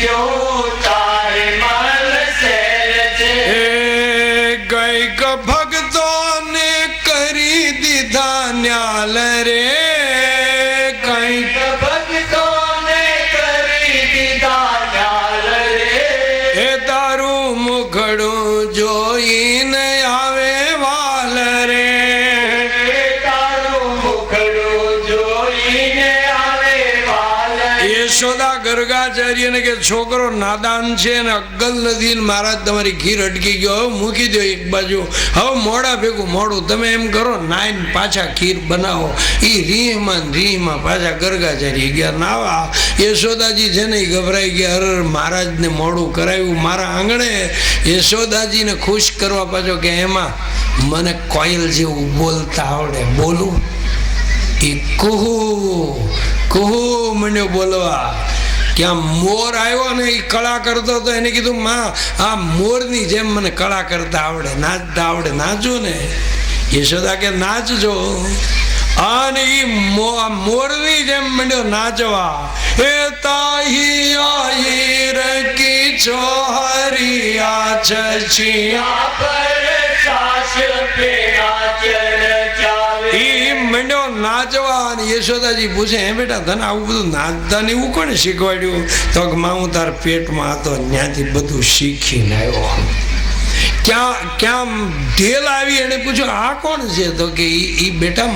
જો કે છોકરો નાદાન છે ને અક્કલ નથી ને તમારી ખીર અટકી ગયો. મૂકી દો એક બાજુ. હવે મોડા ભેગું મોડું. તમે એમ કરો નાઈન પાછા ખીર બનાવો. એ રીહમાં રીહમાં પાછા ગર્ગાચાર્ય ગયા. નાવા યશોદાજી છે ને એ ગભરાઈ ગયા. અર મહારાજને મોડું કરાવ્યું મારા આંગણે યશોદાજીને ખુશ કરવા પાછો કે, એમાં મને કોયલ જેવું બોલતા આવડે. બોલું. એ કુહુ કુહુ મને બોલવા. આ મોર આવ્યો ને એ કળા કરતો હતો, એને કીધું, માં, આ મોરની જેમ મને કળા કરતા આવડે, નાચતા આવડે, નાચું ને. યશોદા કે, નાચજો. અને ઈ મોરની જેમ મંડ્યો, નાચવા. એ તાહી આહીર કી ચોહરિયા છછિયા પર સાસ પે આચર ચાલે. ઈ મંડ્યો, નાચવા. યશોદાજી પૂછે, હે બેટા, તને આવું બધું નાચતા એવું કોને શીખવાડ્યું? તો માં, હું તાર પેટમાં હતો, ત્યાંથી બધું શીખીને આવ્યો. ક્યાં ક્યાં ઢેલ આવી? એને પૂછ્યું, આ કોણ છે? તો કે એ બેટા,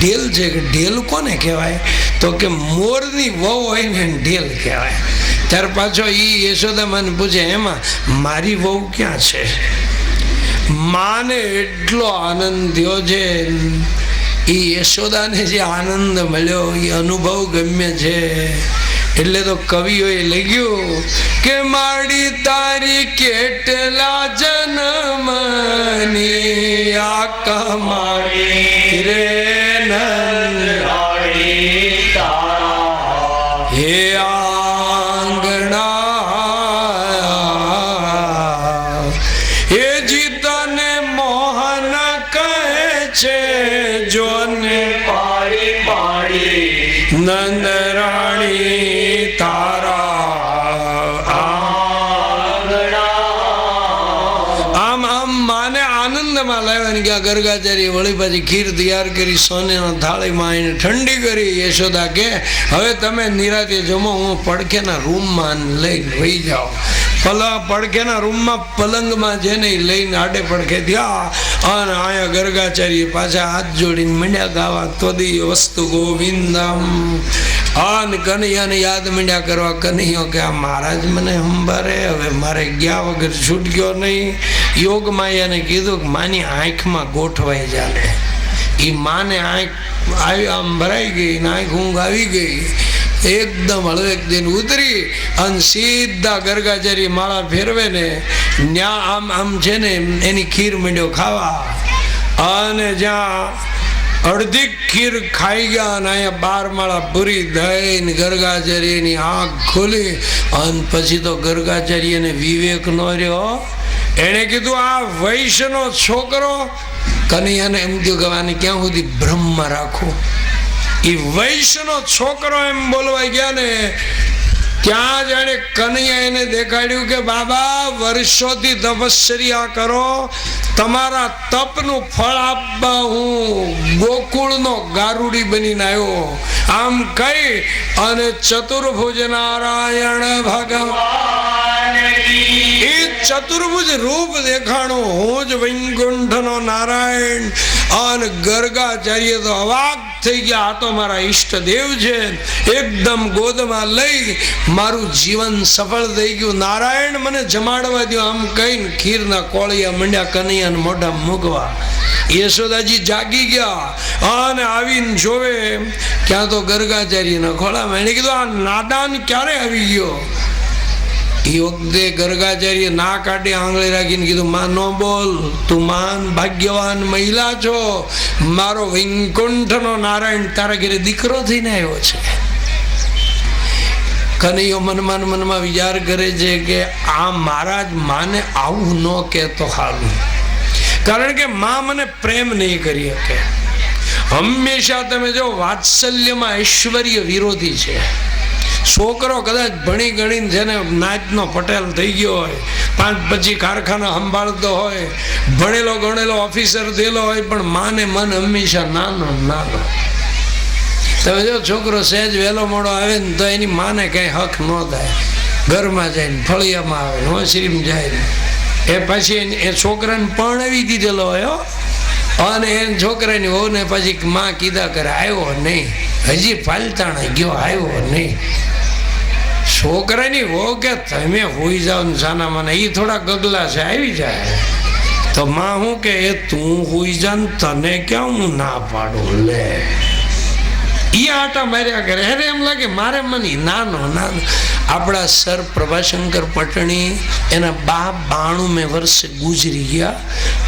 ઢેલ છે. કે, ઢેલ કોને કહેવાય? તો કે, મોરની વહુ હોય ને ઢેલ કહેવાય. ત્યાર પાછો એ યશોદા મને પૂછે, એમાં મારી વહુ ક્યાં છે? માને એટલો આનંદ થયો છે. એ યશોદાને જે આનંદ મળ્યો, એ અનુભવ ગમ્ય છે. એટલે તો કવિઓએ લખ્યું કે માડી તારી કેટલા જન્મની આ કમાણી રે નંદ હે આંગણા લાવ્યા ગરગાચારી વળી પાછી ખીર તૈયાર કરી, સોનેના થાળીમાં એને ઠંડી કરી. યશોદા કે, હવે તમે નિરાતે જમો, હું પડખેના રૂમમાં લઈ વહી જાઓ પડખેના રૂમમાં પલંગમાં જેને લઈને આડે પડખે થયા, અને આયા ગરગાચારી પાછા હાથ જોડીને મંડ્યા ગાવા તોદી વસ્તુ ગોવિંદમ. કનૈયાને યાદ મંડ્યા કરવા કનૈયો કે આ મહારાજ મને હંભારે, હવે મારે ગયા વગર છૂટક્યો નહીં. યોગ માયાને કીધું કે માની આંખમાં ગોઠવાઈ જાને. એ માને આંખ આવી આમ ભરાઈ ગઈ ને આંખ ઊંઘ આવી ગઈ. એકદમ હળવેક દિન ઉતરી અને સીધા ગરગાચારી માળા ફેરવે ને ન્યા આમ આમ છે ને એની ખીર મીંડ્યો ખાવા. અને જ્યાં અડધી ખીર ખાઈ ગયા અને અહીંયા બાર માળા પૂરી દઈને ગરગાચાર્યની આંખ ખોલી. અને પછી તો ગરગાચાર્યને વિવેક ન રહ્યો. એણે કીધું, આ વૈશ્યનો છોકરો કનૈયાને એમ થયું કે ક્યાં સુધી બ્રહ્મમાં રાખું? એ વૈશ્યનો છોકરો એમ બોલવા ગયા ને ત્યાં જાણે કનૈયા એને દેખાડ્યું કે, બાબા, વર્ષોથી તપશ્ચર્યા કરો. તમારા તપનું ફળ આપવા હું ગોકુળનો ગારુડી બનીને આવ્યો. આમ કહી અને ચતુર્ભુજ નારાયણ ભગવાન ચતુર્ભુજ રૂપ દેખાણું હું જ વૈકુંઠનો નારાયણ, અને ગર્ગાચાર્ય તો અવાક થઈ ગયા. આ તો મારા ઈષ્ટ દેવ છે. એકદમ ગોદમાં લઈ મારું જીવન સફળ થઈ ગયું. નારાયણ મને જમાડવા દો આમ કહીને ખીરના કોળિયા મંડ્યા, કનૈયાને મોઢા મૂકવા. યશોદાજી જાગી ગયા. અને આવીને જોવે, ક્યાં તો ગર્ગાચાર્યના ખોળામાં. એને કીધું, આ નાદાન ક્યારે આવી ગયો? એ વખતે ગર્ગાચાર્ય ના કાઢી આંગળી રાખીને કીધું, માં, નો બોલ, તું માન ભાગ્યવાન મહિલા છો. મારો વૈકુંઠનો નારાયણ તારા ઘરે દીકરો થઈને આવ્યો છે. કનૈયો મનમાં મનમાં વિચાર કરે છે કે આ મહારાજ માને આવું ન કહેતો હારું કારણ કે માં મને પ્રેમ નહીં કરી શકે. હંમેશા તમે જો વાત્સલ્યમાં ઐશ્વર્ય વિરોધી છે. છોકરો કદાચ ભણી ગણીને જેને નાચનો પટેલ થઈ ગયો હોય, પાંચ પછી કારખાના સંભાળતો હોય, ભણેલો ગણેલો ઓફિસર થયેલો હોય, પણ માને મન હંમેશા નાનો નાનો. તમે જો છોકરો સહેજ વહેલો મોડો આવે ને તો એની માને કંઈ હક ન થાય. ઘરમાં જાય ફળિયામાં આવે ને હોશરીમાં જાય ને. એ પછી એ છોકરાને પરણાવી દીધેલો હોય. અને એ છોકરાની વહુ ને પછી માં કીધા કરે, આવ્યો નહીં. હજી ફાલતાણા ગયો, આવ્યો નહીં. છોકરાની વહુ કે તમે હોઈ જાઓ ને સાના મને એ થોડા ગગલા છે, આવી જાય. તો માં હું કે, એ તું હોઈ જા તને ક્યાં ના પાડું, લે. ઈ આટા માર્યા કરે. અરે એમ લાગે, મારે મની નાનો નાનો. આપણા સર પ્રભાશંકર પટણી, એના બા બાણું વર્ષે ગુજરી ગયા.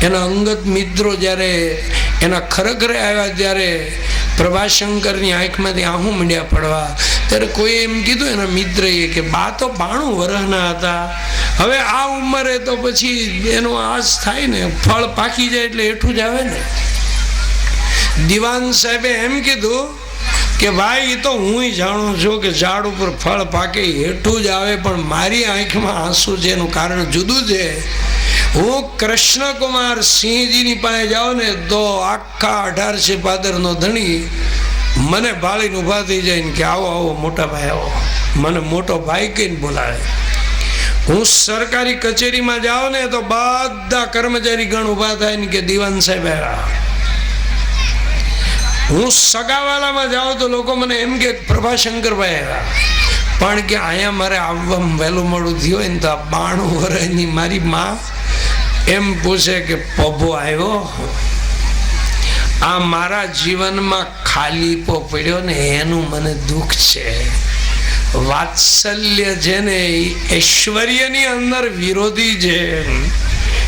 એના અંગત મિત્રો જ્યારે એના ખરેખરે આવ્યા ત્યારે પ્રભાશંકરની આંખમાંથી આહું મંડ્યા પડવા. ત્યારે કોઈ એમ કીધું, એના મિત્રએ કે, બા તો બાણું વર્ષના હતા. હવે આ ઉંમરે તો પછી એનો આસ થાય ને, ફળ પાકી જાય એટલે એઠું જ આવે ને. દિવાન સાહેબે એમ કીધું કે ભાઈ એ તો હું જાણું છું કે ઝાડ ઉપર ફળ પાકે હેઠું જ આવે, પણ મારી આંખમાં આંસુ છે એનું કારણ જુદું છે. હું કૃષ્ણકુમાર સિંહજીની પાસે જાઉં ને, તો આખા અઢારસી પાદરનો ધણી મને ભાળીને ઊભા થઈ જાય ને કે આવો આવો, મોટા ભાઈ, આવો. મને મોટો ભાઈ કહીને બોલાવે. હું સરકારી કચેરીમાં જાઉં ને, તો બધા કર્મચારી ગણ ઊભા થાય ને કે દિવાન સાહેબ આવ્યા. હું સગાવાલામાં જાઉં તો લોકો મને એમ કે, પ્રભાશંકરભાઈ આવ્યા. પણ કે અહીંયા મારે આવવામાં વહેલું મોડું થયું હોય ને તો આ બાણું વર્ષની મારી માં એમ પૂછે કે, પભો આવ્યો? આ મારા જીવનમાં ખાલીપો પડ્યો ને એનું મને દુઃખ છે. વાત્સલ્ય જેને ઐશ્વર્યની અંદર વિરોધી છે.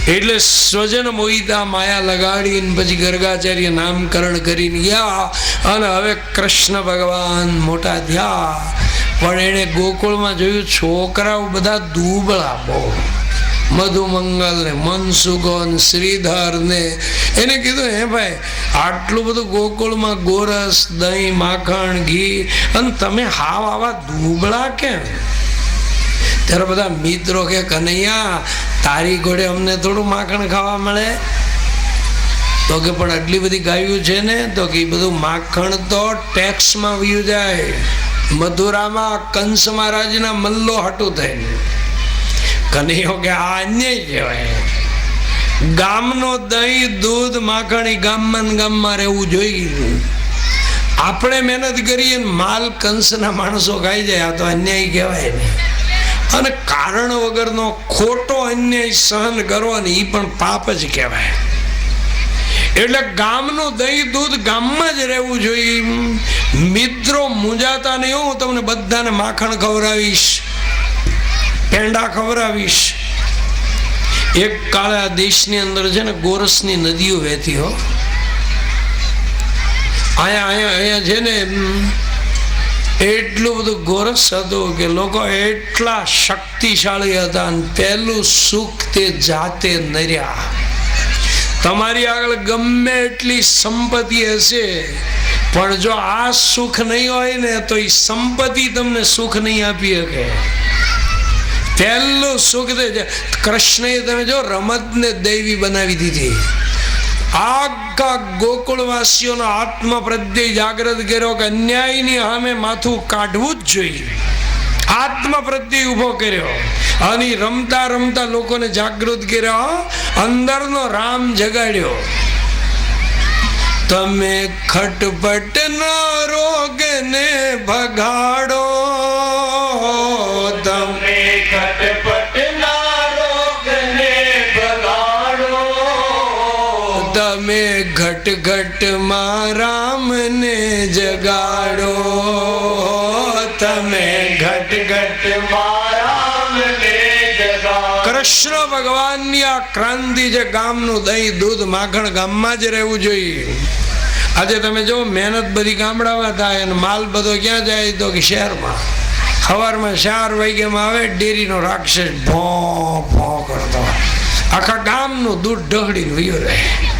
એટલે સ્વજન મોહિતા માયા લગાડીને પછી ગર્ગાચાર્ય નામકરણ કરીને ગયા. અને હવે કૃષ્ણ ભગવાન મોટા થયા. પણ એણે ગોકુળમાં જોયું, છોકરાઓ બધા દુબળા બહુ. મધુમંગલ ને મનસુગન શ્રીધર ને. એને કીધું, હે ભાઈ, આટલું બધું ગોકુળમાં ગોરસ, દહીં, માખણ, ઘી અને તમે હાવ આવા દુબળા કેમ? ત્યારે બધા મિત્રો કે, કનૈયા તારી ઘોડે અમને થોડું માખણ ખાવા મળે. તો કે પણ આટલી બધી ગાયું છે ને, તો કે બધું માખણ તો ટેક્સમાં વયું જાય. મથુરામાં કંસ મહારાજના મલ્લો હટું થઈને. કનૈયો કે આ અન્યાય કહેવાય. ગામનો દહીં, દૂધ, માખણ ગામમાં ગામમાં રહેવું જોઈએ. આપણે મહેનત કરીએ માલ કંસના માણસો ખાઈ જાય, આ તો અન્યાય કહેવાય ને. અને કારણ વગરનો ખોટો અન્યાય સહન કરવો એ પણ પાપ જ કહેવાય. એટલે ગામનું દહીં દૂધ ગામમાં જ રહેવું જોઈએ. મિત્રો મુંજાતા નહીં હું તમને બધાને માખણ ખવડાવીશ, પેંડા ખવડાવીશ. એક કાળે આ દેશની અંદર છે ને ગોરસની નદીઓ વહેતી હો. અહીંયા અહીંયા અહીંયા છે ને એટલું બધું ગોરસ હતું કે લોકો એટલા શક્તિશાળી હતા અને પહેલું સુખ તે જાતે નર્યા તમારી આગળ ગમે એટલી સંપત્તિ હશે, પણ જો આ સુખ નહીં હોય ને, તો એ સંપત્તિ તમને સુખ નહીં આપી શકે પહેલું સુખ તે. કૃષ્ણએ તમે જો રમતને દૈવી બનાવી દીધી આખા ગોકુળવાસીઓનો આત્મા પ્રત્યે જાગૃત કર્યો કે અન્યાયની સામે માથું કાઢવું જ જોઈએ. આત્મ પ્રત્યે ઊભો કર્યો. અને રમતા રમતા લોકોને જાગૃત કર્યા અંદરનો રામ જગાડ્યો. તમે ખટપટ ના રોગને ભગાડો. તમે ઘટ ઘટમાં રામને જગાડો. તમે ઘટ ઘટ મારામને કૃષ્ણ ભગવાનની આ ક્રાંતિ જે ગામનું દહીં, દૂધ, માખણ ગામમાં જ રહેવું જોઈએ. આજે તમે જો મહેનત બધી ગામડામાં થાય અને માલ બધો ક્યાં જાય તો કે શહેરમાં. સવારમાં ચાર વાગ્યામાં આવે, ડેરીનો રાક્ષસ ભો ભો કરતો. આખા ગામનું દૂધ ઢહડીને વયો રહે.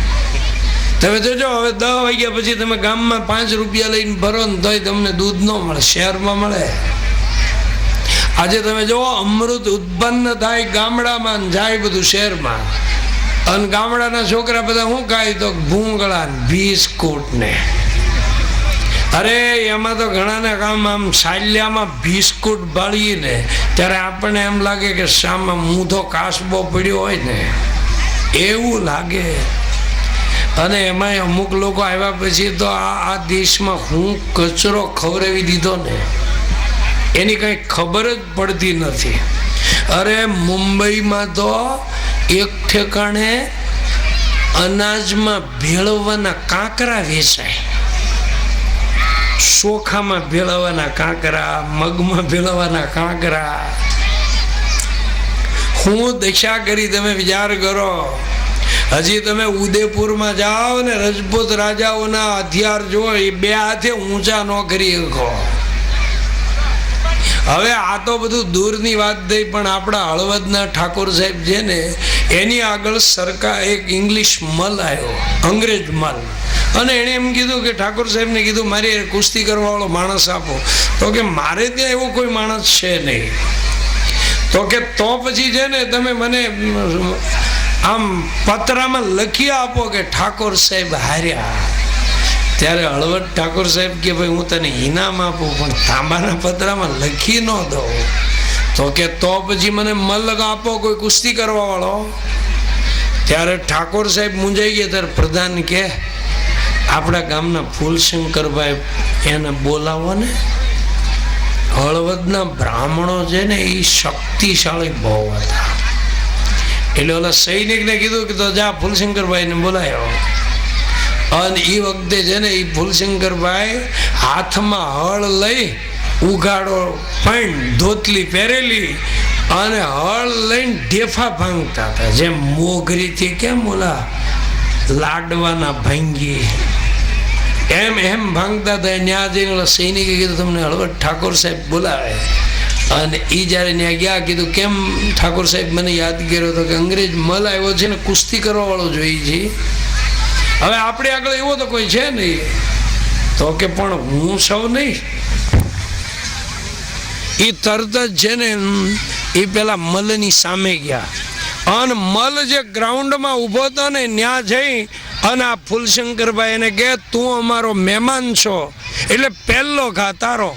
તમે જોજો હવે દસ વાગ્યા પછી તમે ગામમાં પાંચ રૂપિયા લઈને ભરો ને તોય તમને દૂધ ન મળે, શહેરમાં મળે. આજે તમે જુઓ, અમૃત ઉત્પન્ન થાય ગામડામાં જાય બધું શહેરમાં. અને ગામડાના છોકરા બધા શું ખાય? તો ભૂંગળા બિસ્કુટ ને. અરે, એમાં તો ઘણાના કામ આમ સાલ્યામાં બિસ્કુટ બાળીને ત્યારે આપણને એમ લાગે કે શામાં મૂંધો કાસબો પડ્યો હોય ને. એવું લાગે. અને એમાં અમુક લોકો આવ્યા પછી તો આ દેશમાં હું કચરો ખવડાવી દીધો ને, એની કંઈ ખબર જ પડતી નથી. અરે મુંબઈમાં તો એક ઠેકાણે અનાજમાં ભેળવવાના કાંકરા વેચાય. ચોખામાં ભેળવવાના કાંકરા, મગમાં ભેળવવાના કાંકરા. હું દશા કરી તમે વિચાર કરો. હજી તમે ઉદયપુરમાં જાઓ ને રજપૂત રાજાઓના હથિયાર જો એ બે હાથે ઊંચા ન કરી શકો. હવે આ તો બધું દૂરની વાત થઈ, પણ આપણા હળવદના ઠાકોર સાહેબ છે ને, એની આગળ સરકાર એક ઇંગ્લિશ મલ આવ્યો, અંગ્રેજ મલ. અને એણે એમ કીધું કે ઠાકોર સાહેબને કીધું, મારી કુસ્તી કરવાવાળો માણસ આપો. તો કે, મારે ત્યાં એવો કોઈ માણસ છે નહીં. તો કે, તો પછી છે ને, તમે મને આમ પતરામાં લખી આપો કે ઠાકોર સાહેબ હાર્યા. ત્યારે હળવદ ઠાકોર સાહેબ કે ભાઈ, હું તને ઇનામ આપું, પણ તાંબાના પતરામાં લખી ન દઉં. તો કે તો પછી મને મલગ આપો કોઈ કુસ્તી કરવા વાળો. ત્યારે ઠાકોર સાહેબ મૂંઝાઈ ગયા. ત્યારે પ્રધાન કે, આપણા ગામના ફૂલશંકરભાઈ એને બોલાવો ને. હળવદના બ્રાહ્મણો છે ને એ શક્તિશાળી બહુ હતા. એટલે ઓલા સૈનિકને કીધું કે તો જા ફૂલશંકરભાઈને બોલાયો. અને એ વખતે છે ને એ ફૂલશંકરભાઈ હાથમાં હળ લઈ ઉઘાડો પણ ધોતલી પહેરેલી અને હળ લઈને ઢેફા ભાંગતા હતા. જેમ મોગરીથી કેમ ઓલા લાડવાના ભાંગી? એમ એમ ભાંગતા હતા. ત્યાં જઈને ઓલા સૈનિકે કીધું, તમને હળવદ ઠાકોર સાહેબ બોલાવે. અને એ જ્યારે ત્યાં ગયા, કીધું, કેમ ઠાકોર સાહેબ મને યાદ કર્યો હતો કે અંગ્રેજ મલ આવ્યો છે ને, કુસ્તી કરવા વાળો જોઈએ છે. હવે આપણે આગળ એવો તો કોઈ છે નહીં. તો કે, પણ હું સૌ નહીં. એ તરત જ છે ને એ પેલા મલની સામે ગયા. અને મલ જે ગ્રાઉન્ડમાં ઊભો હતો ને, ત્યાં જઈ અને આ ફૂલશંકરભાઈ એને કે તું અમારો મહેમાન છો. એટલે પહેલો ઘા તારો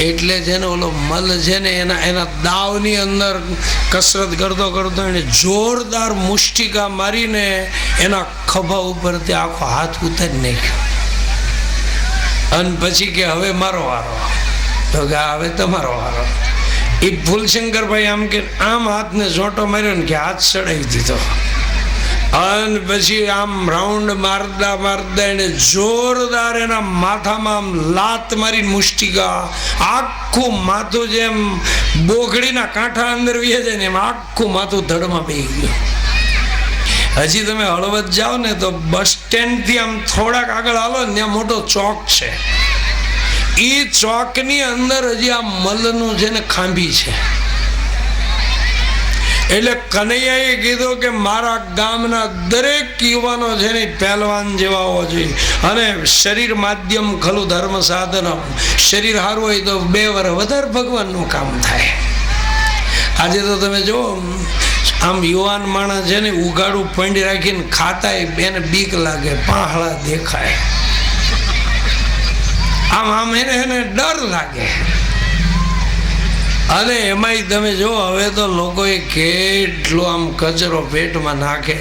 એટલે છે ને ઓલો મલ છે ને એના એના દાવની અંદર કસરત કરતો કરતો એને જોરદાર મુષ્ટિકા મારીને એના ખભા ઉપરથી આખો હાથ ઉતારી નાખ્યો. અને પછી કે, હવે મારો વારો. તો કે હવે તમારો વારો. એ ફૂલશંકરભાઈ આમ કે, આમ હાથને ઝોંટો માર્યો ને કે, હાથ ચડાવી દીધો. અને પછી આમ રાઉન્ડ મારતા મારતા એને જોરદાર એના માથામાં આમ લાત મારી મુષ્ટિકા આખું માથું જેમ બોગડીના કાંઠા અંદર વીએ જાય ને એમ આખું માથું ધડમાં પી ગયું. હજી તમે હળવદ જાઓ ને તો બસ સ્ટેન્ડથી આમ થોડાક આગળ આવો ને ત્યાં મોટો ચોક છે. એ ચોકની અંદર હજી આ મલનું છે ને ખાંભી છે. એટલે કનૈયાએ કીધું કે મારા ગામના દરેક યુવાનો છે ને પહેલવાન જેવા હોવા જોઈએ અને શરીર માધ્યમ ખલું ધર્મ સાધનમ. શરીર સારું હોય તો બે વાર વધારે ભગવાનનું કામ થાય. આજે તો તમે જુઓ, આમ યુવાન માણસ છે ને ઉગાડું પંડી રાખીને ખાતાય એને બીક લાગે, પાંહળા દેખાય. આમ આમ એને એને ડર લાગે. અને એમાંય તમે જો હવે તો લોકોએ કેટલો આમ કચરો પેટમાં નાખે.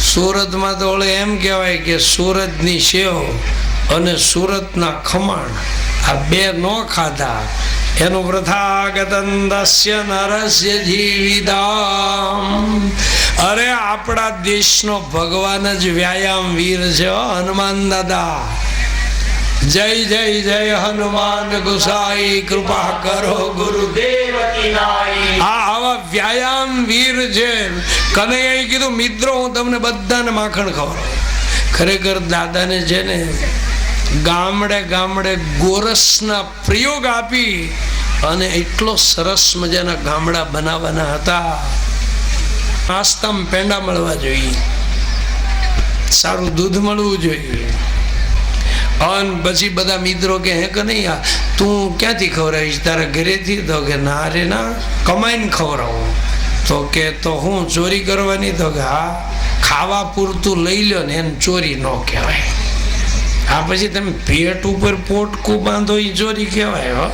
સુરતમાં તો ઓળે એમ કહેવાય કે સુરતની સેવ અને સુરતના ખમણ, આ બે ન ખાધા. એનું પ્રથાગતન દસ્ય નરસ્ય જીવિદામ. અરે આપણા દેશનો ભગવાન જ વ્યાયામ વીર છે હનુમાન દાદા. જય જય જય હનુમાન ગુસાઈ, કૃપા કરો ગુરુદેવ આવા વ્યાયામ વીર છે. કનૈયાએ કીધું, મિત્રો, હું તમને બધાને માખણ ખવડાવું. ખરેખર દાદાને છે ને, ગામડે ગામડે ગોરસના પ્રયોગ આપી અને એટલો સરસ મજાના ગામડા બનાવવાના હતા. નાસ્તામાં પેંડા મળવા જોઈએ. સારું દૂધ મળવું જોઈએ. અને પછી બધા મિત્રો કે હે કે નહીં આ તું ક્યાંથી ખવડાવીશ? તારા ઘરેથી? તો કે ના રે ના, કમાઈને ખવડાવું. તો કે તો હું ચોરી કરવાની? તો કે હા, ખાવા પૂરતું લઈ લો ને એને ચોરી ન કહેવાય. આ પછી તમે પેટ ઉપર પોટકું બાંધો એ ચોરી કહેવાય, હો.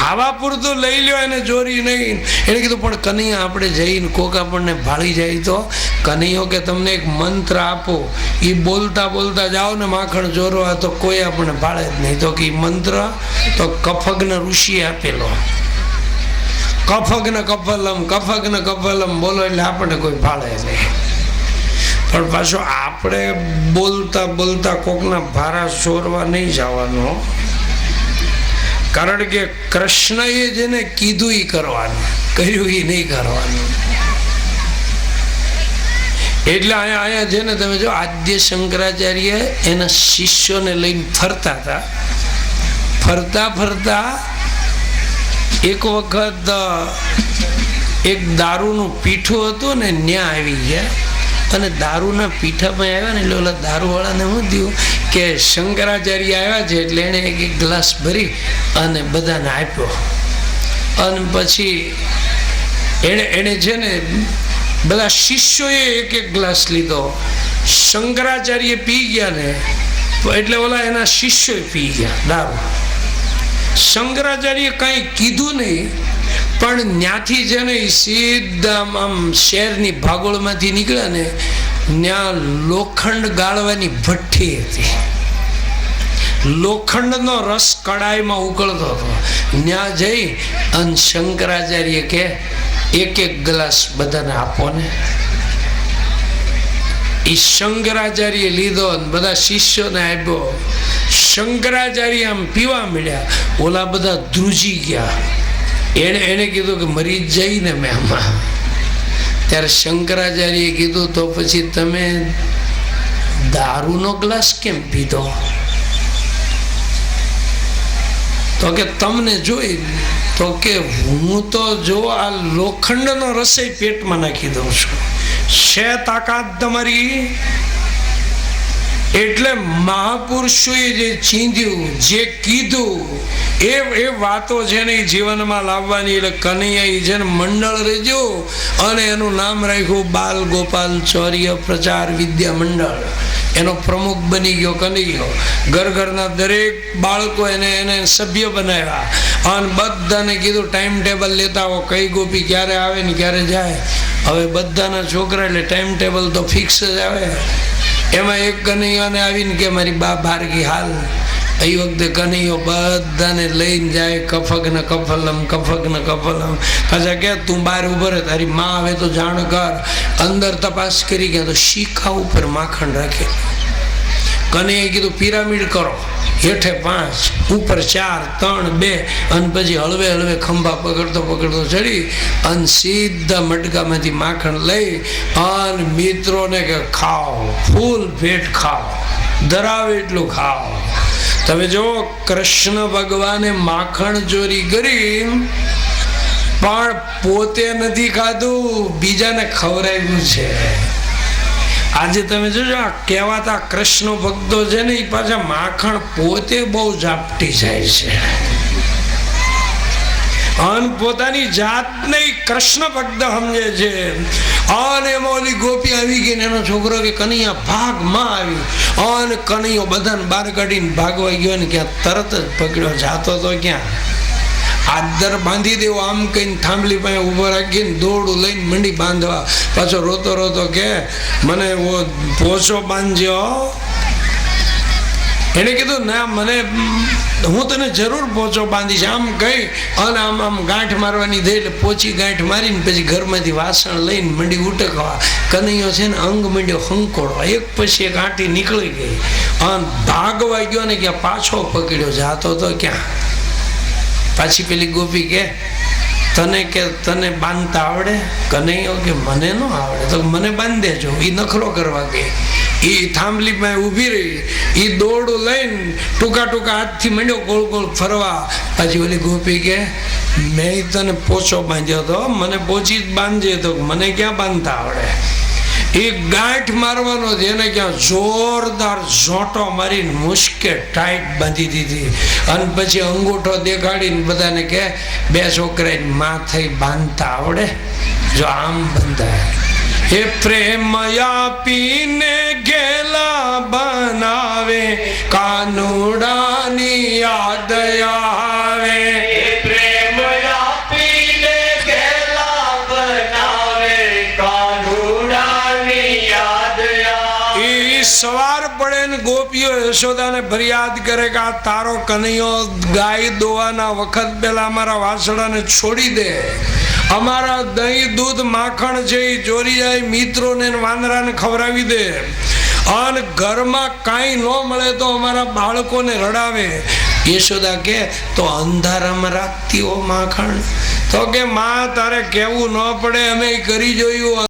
ખાવા પૂરતું લઈ લ્યો એને ચોરી નહીં. એને કીધું, પણ કનૈયા, આપણે જઈને કોક આપણને ભાળી જાય તો? કનૈયો કે તમને એક મંત્ર આપો? એ બોલતા બોલતા જાઓ ને માખણ ચોરવા તો કોઈ આપણને ભાળે જ નહીં. તો કે મંત્ર તો કફગ્ન ઋષિએ આપેલો. કફગ્ન કફલમ કફગ્ન કફલમ બોલો એટલે આપણને કોઈ ભાળે નહીં. પણ પાછો આપણે બોલતા બોલતા કોકના ભારા ચોરવા નહીં જવાનું. કારણ કે કૃષ્ણએ જેને કીધું એ કરવાનું કહ્યું એ નહીં કરવાનું. એટલે અહીંયા અહીંયા છે ને તમે જો આદ્ય શંકરાચાર્ય એના શિષ્યોને લઈને ફરતા હતા, ફરતા ફરતા એક વખત, એક દારૂનું પીઠું હતું ને ત્યાં આવી ગયા. અને દારૂના પીઠામાં આવ્યા ને એટલે ઓલા દારૂવાળાને શું થયું કે શંકરાચાર્ય આવ્યા છે એટલે એણે એક એક ગ્લાસ ભરી અને બધાને આપ્યો. અને પછી એણે એણે છે ને બધા શિષ્યોએ એક એક ગ્લાસ લીધો. શંકરાચાર્ય પી ગયા ને, એટલે ઓલા એના શિષ્યોએ પી ગયા. દારૂ. શંકરાચાર્ય કાંઈ કીધું નહીં, પણ ત્યાંથી છે ને સીધા આમ શહેરની ભાગોળમાંથી નીકળ્યા ને ત્યાં લોખંડ ગાળવાની ભઠ્ઠી હતી. લોખંડનો રસ કડાઈમાં ઉકળતો હતો. ત્યાં જઈ અને શંકરાચાર્ય કે, એક એક ગ્લાસ બધાને આપો ને. એ શંકરાચાર્ય લીધો અને બધા શિષ્યોને આપ્યો. શંકરાચાર્ય આમ પીવા મળ્યા ઓલા બધા ધ્રુજી ગયા. એણે એણે કીધું કે, મરી જઈને મેં આમાં. ત્યારે શંકરાચાર્યએ કીધું, તો પછી તમે દારૂનો ગ્લાસ કેમ પીધો? તો કે, તમને જોઈ, તો કે હું તો જો આ લોખંડનો રસોઈ પેટમાં નાખી દઉં છું. છે તાકાત તમારી એટલે મહાપુરુષોએ જે ચીંધ્યું, જે કીધું, એ એ વાતો છે ને જીવનમાં લાવવાની, એટલે કનૈયા છે ને મંડળ રેજો અને એનું નામ રાખ્યું બાલ ગોપાલ ચૌર્ય પ્રચાર વિદ્યા મંડળ. એનો પ્રમુખ બની ગયો કનૈયો. ઘર ઘરના દરેક બાળકો એને એને સભ્ય બનાવ્યા. અને બધાને કીધું ટાઈમ ટેબલ લેતા આવો. કઈ ગોપી ક્યારે આવે ને ક્યારે જાય? હવે બધાના છોકરા એટલે ટાઈમ ટેબલ તો ફિક્સ જ આવે. એમાં એક કનૈયાને આવીને કે, મારી બા બારગી હાલ. એ વખતે કનૈયો બધાને લઈને જાય, કફક ને કફલમ, કફક ને કફલમ. પાછા કે, તું બહાર ઊભો રહે, તારી માં આવે તો જાણ કર. અંદર તપાસ કરી ગયા તો શીખા ઉપર માખણ રાખે કનૈયે કીધું, પિરામિડ કરો. હેઠે પાંચ, ઉપર ચાર, ત્રણ, બે, અને પછી હળવે હળવે ખંભા પકડતો પકડતો ચડી અને સીધા મટકામાંથી માખણ લઈ અને મિત્રોને કે, ખાઓ, ફૂલ ભેટ ખાઓ, ધરાવે એટલું ખાઓ. તમે જો, કૃષ્ણ ભગવાને માખણ ચોરી કરી, પણ પોતે નથી ખાધું, બીજાને ખવડાવ્યું છે. આજે તમે જોજો, આ કહેવાતા કૃષ્ણ ભક્તો છે ને, એ પાછા માખણ પોતે બહુ ઝાપટી જાય છે. અને પોતાની જાતને કૃષ્ણ ભક્ત સમજે છે. અને એમાં ગોપી આવી ગઈ એનો છોકરો કે કનૈયા ભાગમાં આવી અને કનૈયો બધાને બહાર કાઢીને ભાગવા ગયો ને, ક્યાં તરત જ પકડ્યો, જાતો તો ક્યાં? આદર બાંધી દેવો, આમ કહીને થાંભલી પાસે ઊભો રાખીને દોરડું લઈને મંડી બાંધવા. પાછો રોતો રોતો કે, મને પોચો બાંધજો. એને કીધું, ના, મને, હું તને જરૂર પોચો બાંધીશ. આમ કહી, અને આમ આમ ગાંઠ મારવાની થઈ એટલે પોચી ગાંઠ મારીને પછી ઘરમાંથી વાસણ લઈને મંડી ઉટકવા. કનૈયો છે ને અંગ મંડ્યો હંકોળવા. એક પછી એક આંટી નીકળી ગઈ. અને ભાગવા ગયો ને ક્યાં પાછો પકડ્યો. જાતો તો ક્યાં? પાછી પેલી ગોપી કે, તને કે, તને બાંધતા આવડે? કનૈયો કે મને ન આવડે? તો મને બાંધી દેજો. એ નખરો કરવા કે એ થાંભલીમાં ઊભી રહી. એ દોરડું લઈને ટૂંકા ટૂંકા હાથથી માંડ્યો, ગોળ ગોળ ફરવા. પછી ઓલી ગોપી કે, મેં તને પોચો બાંધ્યો હતો મને પોચી જ બાંધજે તો મને ક્યાં બાંધતા આવડે? એ ગાંઠ મારવાનો છે એને ક્યાં જોરદાર ઝોંટો મારીને મુશ્કે ટાઈટ બાંધી દીધી. અને પછી અંગૂઠો દેખાડીને બધાને કે, બે છોકરાની માથે બાંધતા આવડે? જો આમ બંધાય. એ પ્રેમ આપીને ગેલા બનાવે, કાનુડાની યાદ આવે. ગોપીઓ યશોદાને ફરિયાદ કરે કે આ તારો કનૈયો ગાય દોવાના વખત પહેલા અમારા વાસડાને છોડી દે. અમારા દહીં, દૂધ, માખણ છે એ ચોરી જાય, મિત્રોને વાંદરાને ખવડાવી દે. અને ઘરમાં કાંઈ ન મળે તો અમારા બાળકોને રડાવે. યશોદા કે, તો અંધારામાં રાખતી હો માખણ. તો કે, માં, તારે કેવું ન પડે, અમે કરી જોયું.